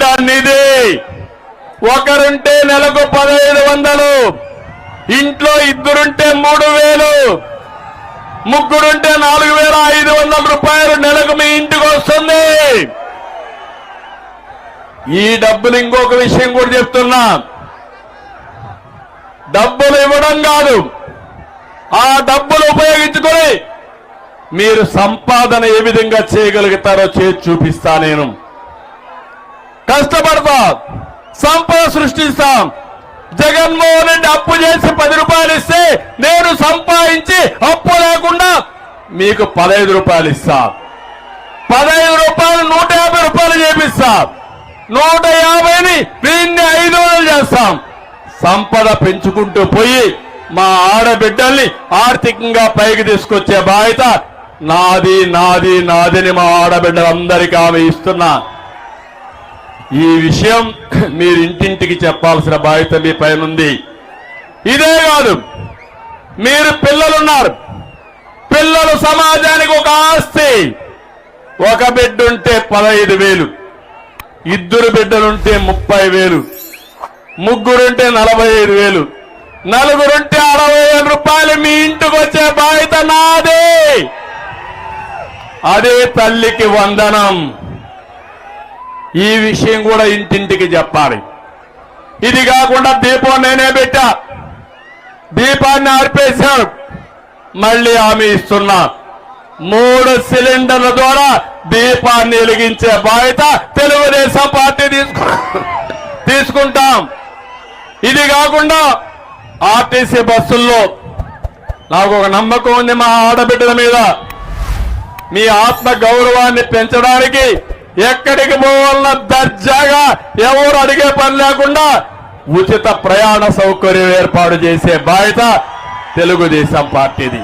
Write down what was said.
నిధి ఒకరుంటే నెలకు పదహైదు వందలు ఇంట్లో ఇద్దరుంటే మూడు వేలు ముగ్గురుంటే నాలుగు వేల ఐదు వందల రూపాయలు నెలకు మీ ఇంటికి వస్తుంది. ఈ డబ్బులు ఇంకొక విషయం కూడా చెప్తున్నా. డబ్బులు ఇవ్వడం కాదు ఆ డబ్బులు ఉపయోగించుకొని మీరు సంపాదన ఏ విధంగా చేయగలుగుతారో చేసి చూపిస్తా నేను. కష్టపడతాం సంపద సృష్టిస్తాం. జగన్మోహన్ రెడ్డి అప్పు చేసి పది రూపాయలు ఇస్తే నేను సంపాదించి అప్పు లేకుండా మీకు పదహైదు రూపాయలు ఇస్తా. పదహైదు రూపాయలు నూట యాభై రూపాయలు చేపిస్తా. నూట యాభైని దీన్ని ఐదు వందలు చేస్తాం. సంపద పెంచుకుంటూ పోయి మా ఆడబిడ్డల్ని ఆర్థికంగా పైకి తీసుకొచ్చే బాధ్యత నాది నాది నాదిని మా ఆడబిడ్డలందరికీ ఆమె ఇస్తున్నా. ఈ విషయం మీరు ఇంటింటికి చెప్పాల్సిన బాధ్యత మీ పైన ఉంది ఇదే కాదు మీరు పిల్లలున్నారు. పిల్లలు సమాజానికి ఒక ఆస్తి. ఒక బిడ్డ ఉంటే పదహైదు వేలు ఇద్దరు బిడ్డలుంటే ముప్పై వేలు ముగ్గురుంటే నలభై ఐదు వేలు నలుగురుంటే అరవై వేల రూపాయలు మీ ఇంటికి వచ్చే బాధ్యత నాదే. అదే తల్లికి వందనం. ఈ విషయం కూడా ఇంటింటికి చెప్పాలి. ఇది కాకుండా దీపం నేనే పెట్టా. దీపాన్ని ఆర్పేశారు మళ్ళీ హామీ ఇస్తున్నా. మూడు సిలిండర్ల ద్వారా దీపాన్ని వెలిగించే బాధ్యత తెలుగుదేశం పార్టీ తీసుకు తీసుకుంటాం. ఇది కాకుండా ఆర్టీసీ బస్సుల్లో నాకు ఒక నమ్మకం ఉంది మా ఆడబిడ్డల మీద. మీ ఆత్మ గౌరవాన్ని పెంచడానికి ఎక్కడికి పోవాలన్నా దర్జాగా ఎవరు అడిగే పని లేకుండా ఉచిత ప్రయాణ సౌకర్యం ఏర్పాటు చేసే బాధ్యత తెలుగుదేశం పార్టీది.